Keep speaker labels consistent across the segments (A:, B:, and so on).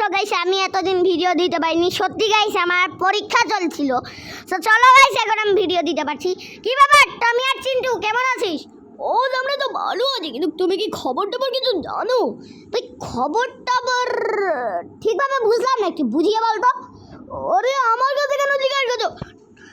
A: So guys আমি এতদিন video দিতে পারিনি। সত্যি গাইস আমার পরীক্ষা চলছিল। তো চলো গাইস এখন আমি ভিডিও দিতে পারছি। কি ব্যাপার? টমি আর চিন্টু কেমন আছিস? ও আমরা তো ভালো আছি কিন্তু তুমি কি খবর টবর কিছু জানো? ভাই খবর টবর ঠিকভাবে বুঝলাম না একটু বুঝিয়ে বলতো। ওরে আমার কাছে কেন জিজ্ঞাসা করছ?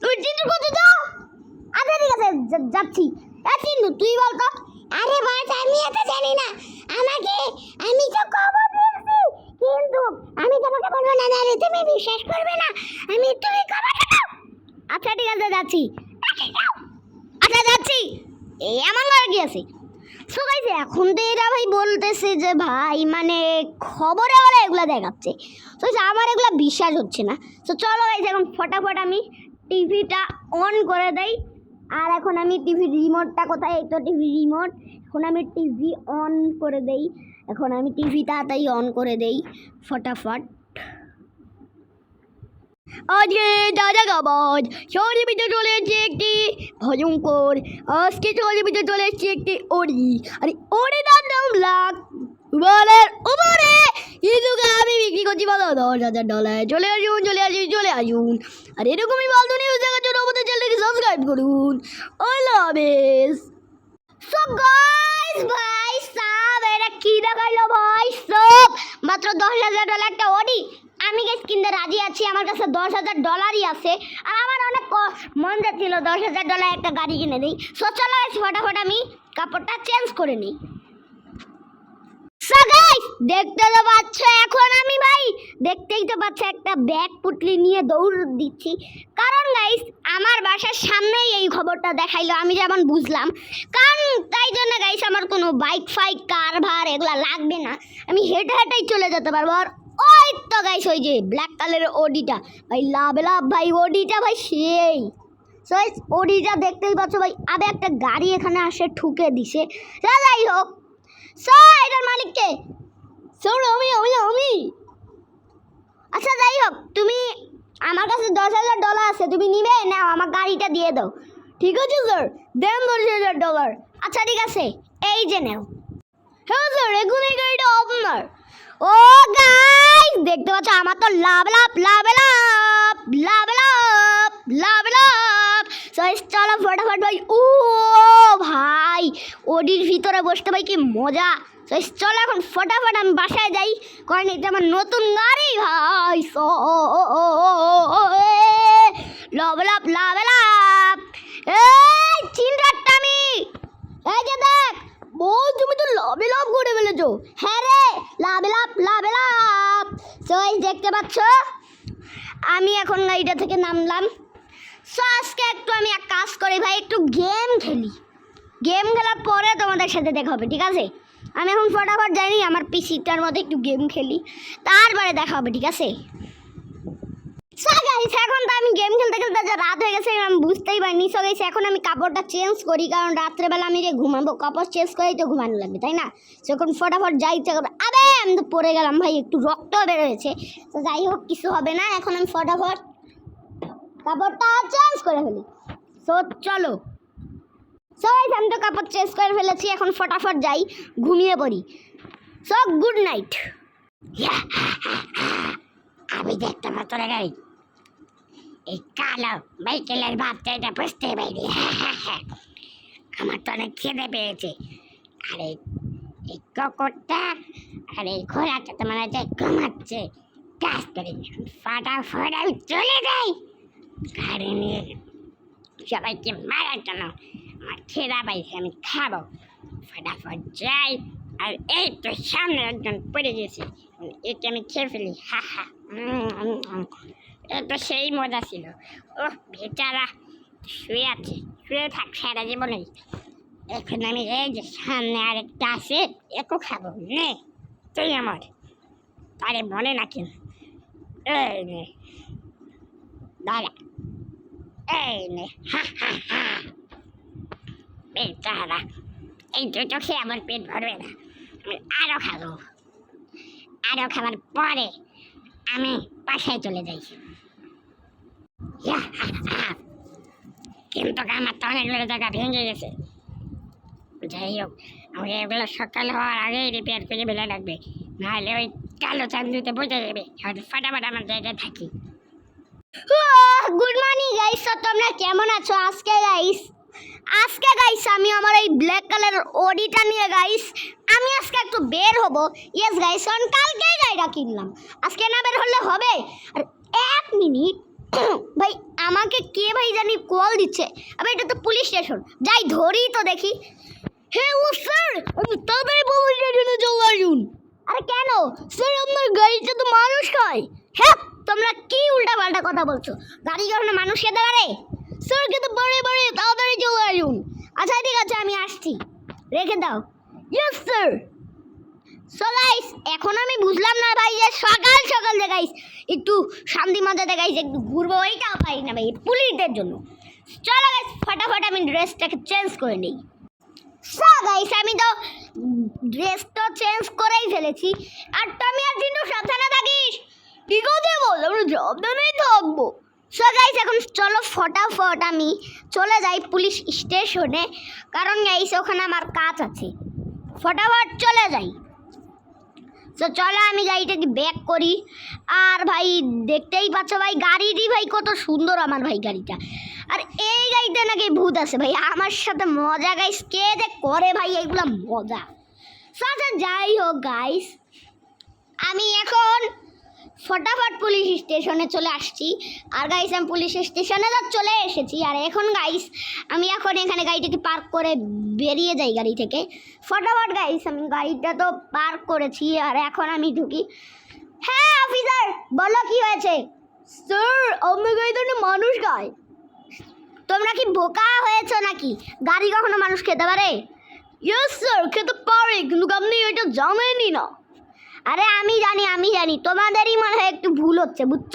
A: তুমি চিন্টুর কাছে যাও। আচ্ছা ঠিক আছে যাচ্ছি। চিন্টু তুই বলতো? আরে বাস আমি এত জানি না। আমাকে আমি তো খবর কিন্তু আমি তোমাকে বলব না নাহলে তুমি বিশ্বাস করবে না। আমি তুমি খবর দাও আচ্ছা ঠিক আছে, যাচ্ছি। আচ্ছা যাচ্ছি। এই আর কি আছে? সো গাইস এখন তো এরা ভাই বলতেছে যে ভাই মানে খবরে ওরা এগুলো দেখাচ্ছে। তো আমার এগুলো বিশ্বাস হচ্ছে না। তো চলো গাইস এখন ফটাফট আমি টিভিটা অন করে দেই। আর এখন আমি টিভি রিমোটটা কোথায়? এই তো টিভি রিমোট এখন আমি টিভি অন করে দেই। এখন আমি টিভি তাড়াতাড়ি অন করে দেই, ফটাফট। আজকে দাদা গাবাজ শহরের ভিতরে চলে এসেছে একটি ভয়ঙ্কর, আজকে শহরের ভিতরে চলে এসেছে একটি ওড়ি আর ওড়িটার দাম লাখ বলের উপরে। কিন্তু আমি বিক্রি করছি বলো, দশ হাজার ডলার। চলে আসুন চলে আসুন চলে আসুন। আর এরকমই বলতো নিউজ দেখার জন্য আমাদের চ্যানেলকে সাবস্ক্রাইব করুন। আল্লাহ হাফেজ সো গাইস ভাই কি দেখাইলো ভাই? সব! মাত্র দশ হাজার ডলার একটা অডি। আমি গেস কিনতে রাজি আছি, আমার কাছে দশ হাজার ডলারই আছে। আর আমার অনেক মন যাচ্ছিল দশ হাজার ডলার একটা গাড়ি কিনে দিই সো চলো ফটাফট আমি কাপড়টা চেঞ্জ করে নিই। দেখতে তো পাচ্ছ এখন আমি ভাই। দেখতেই তো পাচ্ছ একটা ব্যাগ পুটলি নিয়ে দৌড় দিচ্ছি। কারণ গাইস আমার বাসার সামনেই এই খবরটা দেখাইলো, আমি যেমন বুঝলাম। কারণ তাই জন্য গাইস আমার কোনো বাইক ফাইক কার ভার এগুলো লাগবে না। আমি হেঁটে হেঁটেই চলে যেতে পারব। আর ওই তো গাইস ওই যে ব্ল্যাক কালারের ওডিটা ভাই, লাভ লাভ, ভাই ওডিটা ভাই সেই। সো ওডিটা দেখতেই পাচ্ছ ভাই, আবে একটা গাড়ি এখানে আসে ঠুকে দিছে। যাই হোক। সো এটার মালিককে সৌর আমি আমি আচ্ছা যাই হোক, তুমি আমার কাছে দশ হাজার ডলার আছে, তুমি নিবে, নাও, আমার গাড়িটা দিয়ে দাও। ঠিক আছে স্যার দেন দশ হাজার ডলার আচ্ছা ঠিক আছে, এই যে নাও। হ্যাঁ স্যার এখন এই গাড়িটা আপনার ও গাইস দেখতে পাচ্ছ, আমার তো লাভ লাভ লাভ লাভ লাভ লাভ লাভ লাভ। So, চলো ফটাফট ভাই। ও ভাই ওডির ভিতরে বসতে ভাই কি মজা। guys, চলো এখন ফটাফট আমি বাসায় যাই কারণ এটা আমার নতুন গাড়ি ভাই। সো লাভ লাভ লাভ লাভ এই চিন্তাটা আমি। এই যে দেখ বউ তুমি তো লাভে লাভ করে ফেলেছো। হ্যাঁ রে লাভে লাভ লাভে লাভ এই দেখতে পাচ্ছ? আমি এখন গাড়িটা থেকে নামলাম। সো আজকে একটু আমি এক কাজ করি ভাই একটু গেম খেলি। গেম খেলার পরে তোমাদের সাথে দেখা হবে ঠিক আছে? আমি এখন ফটাফট যাইনি আমার পিসিটার মধ্যে একটু গেম খেলি তারপরে দেখা হবে ঠিক আছে? এখন তো আমি গেম খেলতে খেলতে যা রাত হয়ে গেছে আমি বুঝতেই পারিনি। সো গাইস এখন আমি কাপড়টা চেঞ্জ করি কারণ রাত্রেবেলা আমি যে ঘুমাবো কাপড় চেঞ্জ করেই তো ঘুমানো লাগবে তাই না? So, এখন ফটাফট যাই ইচ্ছা করবে আবে আমি তো পড়ে গেলাম ভাই একটু রক্ত বেরোয়েছে তো যাই হোক কিছু হবে না এখন আমি ফটাফট কাপড়টা চেঞ্জ করে ফেলি। সো চলো। সো আমি তো কাপড় চেঞ্জ করে ফেলেছি, এখন ফটাফট যাই, ঘুমিয়ে পড়ি। সো গুড নাইট
B: আমি দেখতে পাচ্ছ না গাড়ি এই কালো বাইকেলের ভাবটা এটা বুঝতে পারিনি। আমার তো অনেক খিদে পেয়েছে। আর এই কুকুরটা আর এই ঘোড়াটা তো মনে হচ্ছে ঘুমাচ্ছে। কাজ করে ফাটাফট আমি চলে যাই। গাড়ি নিয়ে সবাইকে মারার জন্য আমার খিদা পাইছে আমি খাব। ফটাফট যাই। আর এই তো সামনে একজন পড়ে গেছে। একে আমি খেয়ে ফেলি। হা হা। এ তো সেই মজা ছিল। ও বেচারা শুয়ে আছে। শুয়ে থাক সারা জীবনেই। এখন আমি এই যে সামনে আরেকটা আছে একও খাব। নে, তুই আমার। তারে মনে না কেন এই দাঁড়া। এই নে বেচারা এই দুটো খেয়ে আমার পেট ভরবে না আমি আরও খাব আরও খাবার পরে আমি বাসায় চলে যাই। কিন্তু আমার তো অনেকগুলো জায়গা ভেঙে গেছে যাই হোক আমাকে এগুলো সকাল হওয়ার আগেই রিপেয়ার করে ফেলে লাগবে নাহলে ওই কালো চান্দুতে বোঝা যাবে হয়তো ফাটাফাট আমার জায়গায় থাকি
A: গুড মর্নিং গাইস তো তোমরা কেমন আছো আজকে গাইস আজকে গাইস আমি আমার এই ব্ল্যাক কালার ওডিটা নিয়ে গাইস আমি আজকে একটু বের হব। ইয়েস গাইস কারণ কালকেই গাড়িটা কিনলাম। আজকে না বের হলে হবে? আর এক মিনিট। ভাই, আমাকে কে ভাই জানি কল দিচ্ছে। আবে, এটা তো পুলিশ স্টেশন যাই ধরি তো দেখি। হে, ও স্যার আমি তাড়াতাড়ি পুলিশ স্টেশনে চলে আসুন। আরে কেন? স্যার আপনার গাড়িতে তো মানুষ খায় হ্যাঁ তোমরা কি উল্টা পাল্টা কথা বলছো? গাড়ি কখনো মানুষ খেতে পারে স্যার কিন্তু বাড়ি বাড়ি তাড়াতাড়ি চলে আসুন। আচ্ছা ঠিক আছে, আমি আসছি। রেখে দাও। ইয়েস স্যার সো গাইস এখন আমি বুঝলাম না ভাই, যে সকাল সকাল যে গাইস একটু শান্তি মাজাতে গাইস একটু ঘুরবো ওইটাও পারি না ভাই, পুলিশদের জন্য। চলো গাইস ফটাফট আমি ড্রেসটাকে চেঞ্জ করে নিই। গাইস আমি তো ড্রেস তো চেঞ্জ করেই ফেলেছি। আর তুমি আর জিন্টু সাবধানে থাকিস। ঠিক আছে বল? আমরা সাবধানেই থাকব। সো গাইস এখন চলো ফটাফট আমি চলে যাই পুলিশ স্টেশনে। কারণ গাইস ওখানে আমার কাজ আছে। ফটাফট চলে যাই। তো চলো আমি গাড়িটাকে ব্যাক করি। আর ভাই, দেখতেই পাচ্ছ ভাই, গাড়িটি ভাই কত সুন্দর আমার ভাই গাড়িটা। আর এই গাড়িতে নাকি ভূত আছে ভাই। আমার সাথে মজা গাইস কে যে করে ভাই, এইগুলো মজা। সাথে যাই হোক গাইস আমি এখন ফটাফট পুলিশ স্টেশনে চলে আসছি। আর গাইস আমি পুলিশ স্টেশনে তো চলে এসেছি। আর এখন গাইস আমি এখন এখানে গাড়িটাকে পার্ক করে বেরিয়ে যাই গাড়ি থেকে। ফটাফট গাইস আমি গাড়িটা তো পার্ক করেছি আর এখন আমি ঢুকি। হ্যাঁ অফিসার বলো কি হয়েছে? স্যার আমার গাড়িতে না মানুষ গায় তোমরা কি বোকা হয়েছো নাকি? গাড়ি কখনো মানুষ খেতে পারে? ইয়েস স্যার খেতে পারে কিন্তু আপনি এটা জানেনই না। আরে আমি জানি আমি জানি। তোমাদেরই মনে হয় একটু ভুল হচ্ছে, বুঝছ?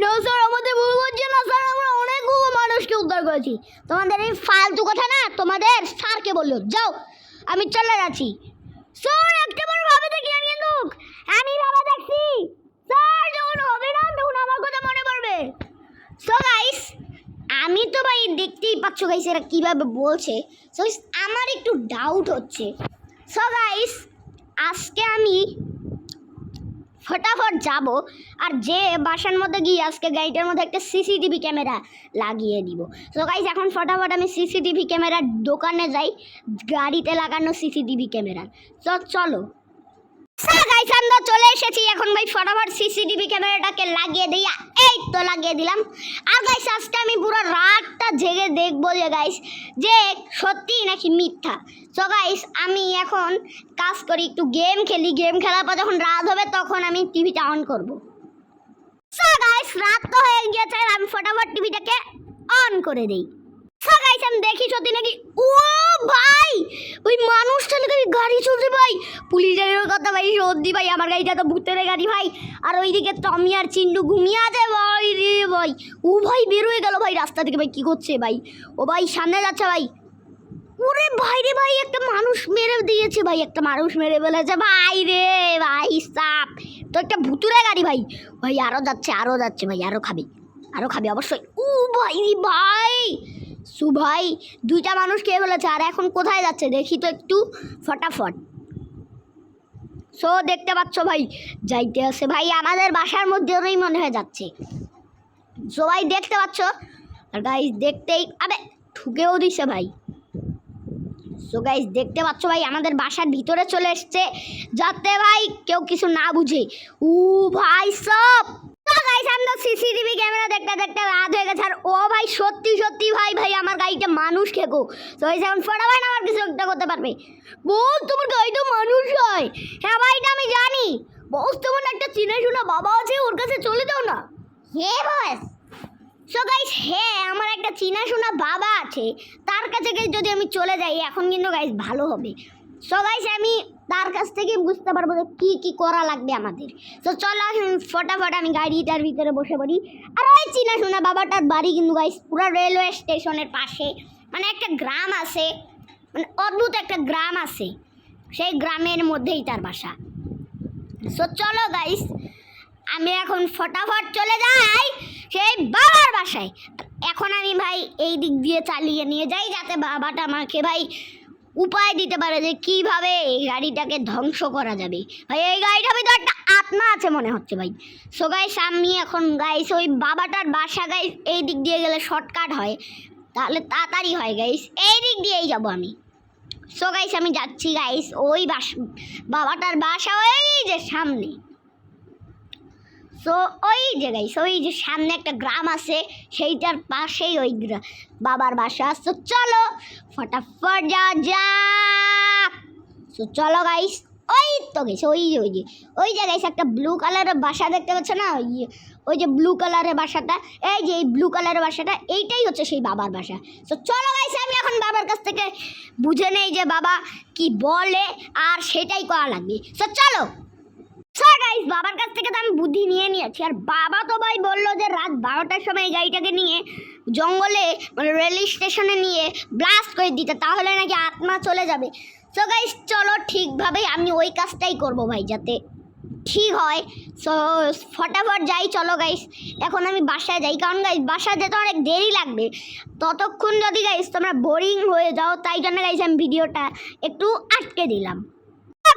A: না স্যার আমাদের ভুল হচ্ছে না স্যার আমরা অনেকগুলো মানুষকে উদ্ধার করেছি। তোমাদের এই ফালতু কথা না, তোমাদের স্যারকে বলল। যাও, আমি চলে যাচ্ছি। স্যার একটা বার ভাবে দেখি আমি কিন্তু। আমি ভাবে দেখছি। স্যার যখন হবে না, তখন আমার কথা মনে পড়বে। সো গাইস আমি তো ভাই দেখতেই পাচ্ছ গাইস এরা কীভাবে বলছে। সো আমার একটু ডাউট হচ্ছে। সো গাইস আজকে আমি ফটাফট যাব আর যে বাসার মধ্যে গিয়ে আজকে গাড়িটার মধ্যে একটা সিসিটিভি ক্যামেরা লাগিয়ে দিব। তো গাইস এখন ফটাফট আমি সিসিটিভি ক্যামেরার দোকানে যাই, গাড়িতে লাগানো সিসিটিভি ক্যামেরা। তো চলো। চলে এসেছি। এখন ভাই ফটাফট সিসিটিভি ক্যামেরাটাকে লাগিয়ে দিই। এই তো লাগিয়ে দিলাম। আর গাইস আজকে আমি জেগে দেখব যে গাইস যে সত্যি নাকি মিথ্যা। সো গাইস আমি এখন কাজ করি একটু গেম খেলি। গেম খেলার পর যখন রাত হবে, তখন আমি টিভিটা অন করব। সো গাইস রাত তো হয়ে গিয়েছে, আমি ফটাফট টিভিটাকে অন করে দিই। গাইস আমি দেখি সত্যি নাকি। ও ভাই, ওই মানুষটা নাকি গাড়ি চলছে ভাই। পুলিশের কথা ভাই, সত্যি ভাই, আমার গাড়িটা তো ভূতের গাড়ি ভাই। আর ওইদিকে টমি আর চিন্টু ঘুমিয়ে আছে ভাই রে ভাই। ও ভাই বের হয়ে গেল ভাই রাস্তা থেকে ভাই, কি করছে ভাই? ও ভাই সামনে যাচ্ছে ভাই। ওরে ভাই রে ভাই, একটা মানুষ মেরে দিয়েছে ভাই, একটা মানুষ মেরে ফেলেছে ভাই রে ভাই, সাপ। তো একটা ভুতুরে গাড়ি ভাই। ভাই আরও যাচ্ছে আরও যাচ্ছে ভাই আরও খাবে আরও খাবে অবশ্যই। ও ভাই ভাই। সু ভাই দুইটা মানুষ খেয়ে ফেলেছে, আর এখন কোথায় যাচ্ছে? দেখি তো একটু ফটাফট। সো, দেখতে পাচ্ছ ভাই, যাইতে আছে। ভাই, আমাদের বাসার মধ্যেই মনে হয়ে যাচ্ছে। সো ভাই দেখতে পাচ্ছ? আর গাইস দেখতেই আবে, ঠুকেও দিছে ভাই। সো গাইস দেখতে পাচ্ছ ভাই, আমাদের বাসার ভিতরে চলে এসছে। যাতে ভাই কেউ কিছু না বুঝে। উ ভাই, সব! গাইস আমরা সিসিটিভি ক্যামেরা দেখতে দেখতে রাত হয়ে গেছে। আর ও ভাই, সত্যি সত্যি ভাই ভাই, আমার গাড়িটা মানুষ খেকো। তো এই যেমন ফটাফট আমার কিছু একটা করতে পারবে। বস, তোমার গাড়িটা মানুষ হয়। হ্যাঁ ভাই, এটা আমি জানি। বস, তোমার একটা চিনে শোনা বাবা আছে, ওর কাছে চলে যাও না। হে বস। সো গাইস হ্যাঁ আমার একটা চেনাশোনা বাবা আছে। তার কাছে যদি আমি চলে যাই, এখন কিন্তু গাইস ভালো হবে। সো গাইস আমি তার কাছ থেকে বুঝতে পারব যে কী কী করা লাগবে আমাদের। তো চলো ফটাফট আমি গাড়িটার ভিতরে বসে পড়ি। আর ওই চিনা শোনা বাবাটার বাড়ি কিন্তু গাইস পুরো রেলওয়ে স্টেশনের পাশে। মানে একটা গ্রাম আছে মানে অদ্ভুত একটা গ্রাম আছে। সেই গ্রামের মধ্যেই তার বাসা। সো চলো গাইস আমি এখন ফটাফট চলে যাই সেই বাবার বাসায়। এখন আমি, ভাই, এই দিক দিয়ে চালিয়ে নিয়ে যাই, যাতে বাবাটা আমাকে, ভাই উপায় দিতে পারে যে কীভাবে এই গাড়িটাকে ধ্বংস করা যাবে। ভাই, এই গাড়িটা ভিতরে একটা আত্মা আছে মনে হচ্ছে ভাই। সো গাইস আমি এখন গাইস ওই বাবাটার বাসা গাইস এই দিক দিয়ে গেলে শর্টকাট হয়। তাহলে তাড়াতাড়ি হয় গাইস এই দিক দিয়েই যাব আমি। সো গাইস আমি যাচ্ছি গাইস ওই বাস বাবাটার বাসা ওই যে সামনে। সো ওই জায়গায়, সো ওই যে সামনে একটা গ্রাম আছে, সেইটার পাশেই ওই বাবার বাসা। সো চলো, ফটাফট যা যাক। সো চলো গাইস ওই তো গেছে ওই যে ওই যে ওই যে গাইস একটা ব্লু কালারের বাসা দেখতে পাচ্ছ না? ওই ওই যে ব্লু কালারের বাসাটা, এই যে এই ব্লু কালারের বাসাটা, এইটাই হচ্ছে সেই বাবার বাসা। তো চলো গাইস আমি এখন বাবার কাছ থেকে বুঝে নেই যে বাবা কি বলে, আর সেটাই করা লাগবে। তো চলো। স্যার গাইস বাবার কাছ থেকে তো আমি বুদ্ধি নিয়ে নিয়েছি। আর বাবা তো ভাই বলল যে, রাত বারোটার সময় এই গাড়িটাকে নিয়ে জঙ্গলে মানে রেল স্টেশনে নিয়ে ব্লাস্ট করে দিতে, তাহলে নাকি আত্মা চলে যাবে। সো গাইস চলো ঠিকভাবেই আমি ওই কাজটাই করব ভাই, যাতে ঠিক হয়। সো ফটাফট যাই, চলো গাইস এখন আমি বাসায় যাই। কারণ গাইস বাসায় যেতে অনেক দেরি লাগবে। ততক্ষণ যদি গাইস তোমরা বোরিং হয়ে যাও, তাই জন্য গাইস আমি ভিডিওটা একটু আটকে দিলাম।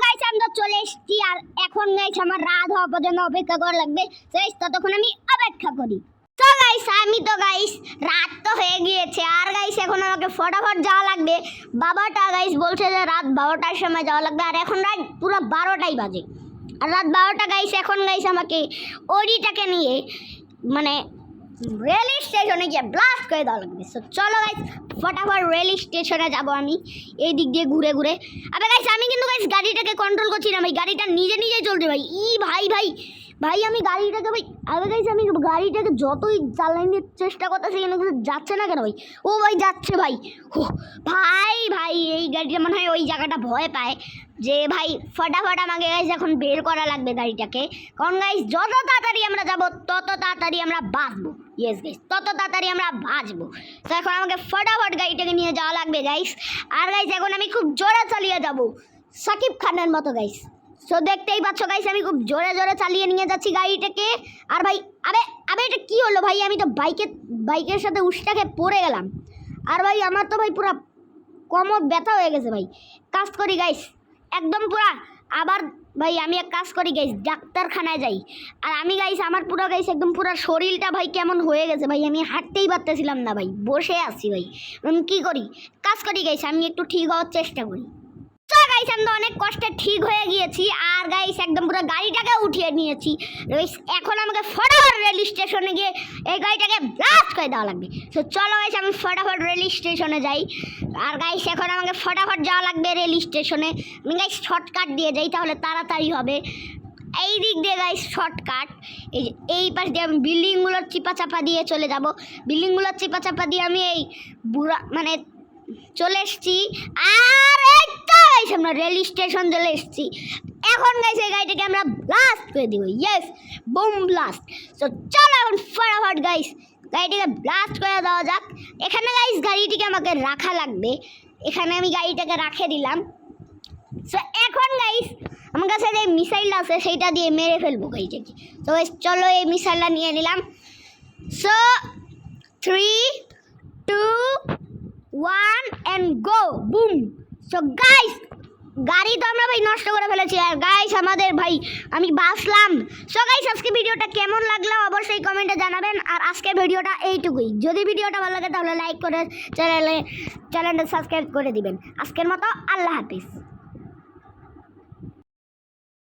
A: গাইস আমি চলে এসেছি আর এখন গাইস আমার রাত হওয়া পর্যন্ত অপেক্ষা করা লাগবে। Guys, ততক্ষণ আমি অপেক্ষা করি। তো গাইস আমি তো গাইস রাত তো হয়ে গিয়েছে আর গাইস এখন আমাকে ফটাফট যাওয়া লাগবে। বাবাটা গাইস বলছে যে রাত বারোটার সময় যাওয়া লাগবে আর এখন রাত পুরো বারোটাই বাজে। আর রাত বারোটা গাইস এখন গাইস আমাকে ওডিটাকে নিয়ে মানে রেল স্টেশনে গিয়ে ব্লাস্ট করে দেওয়া লাগবে। সো চলো গাইস ফটাফট রেল স্টেশনে যাব আমি। এই দিক দিয়ে ঘুরে ঘুরে। আবার গাইস আমি কিন্তু গাইস গাড়িটাকে কন্ট্রোল করছি না ভাই। গাড়িটা নিজে নিজে চলছে ভাই। ই ভাই ভাই। ভাই, আমি গাড়িটাকে ভাই আবে গাইস আমি গাড়িটাকে যতই চালানোর চেষ্টা করতেছি কিন্তু যাচ্ছে না কেন ভাই? ও ভাই, যাচ্ছে ভাই। ও ভাই ভাই, এই গাড়িটা মনে হয় ওই জায়গাটা ভয় পায়। যে ভাই, ফটাফট আমাকে গাইস এখন বের করা লাগবে গাড়িটাকে। কারণ গাইস যত তাড়াতাড়ি আমরা যাব, তত তাড়াতাড়ি আমরা বাঁচবো। ইয়েস গাইস তত তাড়াতাড়ি আমরা বাঁচবো। তো এখন আমাকে ফটাফট গাড়িটাকে নিয়ে যাওয়া লাগবে গাইস আর গাইস এখন আমি খুব জোরে চালিয়ে যাব। সাকিব খানের মতো গাইস সো দেখতেই পাচ্ছ গাইস আমি খুব জোরে জোরে চালিয়ে নিয়ে যাচ্ছি গাড়িটাকে। আর ভাই আবে আবে এটা কি হলো ভাই? আমি তো বাইকের বাইকের সাথে উষ্টাকে পড়ে গেলাম। আর ভাই, আমার তো ভাই পুরা কোমর ব্যথা হয়ে গেছে ভাই। কাজ করি গাইস একদম পুরা। আবার ভাই, আমি এক কাজ করি গাইস ডাক্তারখানায় যাই। আর আমি গাইস আমার পুরো গাইস একদম পুরো শরীরটা ভাই কেমন হয়ে গেছে ভাই, আমি হাঁটতেই পারতেছিলাম না ভাই, বসে আছি ভাই। আমি কী করি? কাজ করি গাইস আমি একটু ঠিক হওয়ার চেষ্টা করি। গাইস আমি তো অনেক কষ্টে ঠিক হয়ে গিয়েছি। আর গাইস একদম পুরো গাড়িটাকে উঠিয়ে নিয়েছি। এখন আমাকে ফটাফট রেল স্টেশনে গিয়ে এই গাড়িটাকে ব্লাস্ট করে দেওয়া লাগবে। তো চলো গাইস আমি ফটাফট রেল স্টেশনে যাই। আর গাইস এখন আমাকে ফটাফট যাওয়া লাগবে রেল স্টেশনে আমি গাইস শর্টকাট দিয়ে যাই, তাহলে তাড়াতাড়ি হবে। এই দিক দিয়ে গাইস শর্টকাট এই এই পাশ দিয়ে আমি বিল্ডিংগুলোর চিপা চাপা দিয়ে চলে যাব। বিল্ডিংগুলোর চিপা চাপা দিয়ে আমি এই বুড়া মানে চলে এসছি। আর গাইস আমরা রেল স্টেশন চলে এসেছি। এখন গাইস এই গাড়িটাকে আমরা ব্লাস্ট করে দিব। ইয়েস বুম ব্লাস্ট তো চলো এখন ফটাফট গাইস গাড়িটাকে ব্লাস্ট করে দেওয়া যাক। এখানে গাইস গাড়িটিকে আমাকে রাখা লাগবে। এখানে আমি গাড়িটাকে রাখে দিলাম। সো এখন গাইস আমার কাছে যে মিসাইলটা আছে সেইটা দিয়ে মেরে ফেলব গাড়িটাকে। তো guys, চলো এই মিসাইলটা নিয়ে নিলাম। So three two one and go boom so guys গাড়ি তো আমরা ভাই নষ্ট করে ফেলেছি আর গাইস আমাদের ভাই, আমি বাসলাম সো গাইস আজকে ভিডিওটা কেমন লাগল অবশ্যই কমেন্টে জানাবেন। আর আজকের ভিডিওটা এইটুকুই। যদি ভিডিওটা ভালো লাগে তাহলে লাইক করে চ্যানেলে চ্যানেলটা সাবস্ক্রাইব করে দিবেন। আজকের মতো আল্লাহ হাফিজ।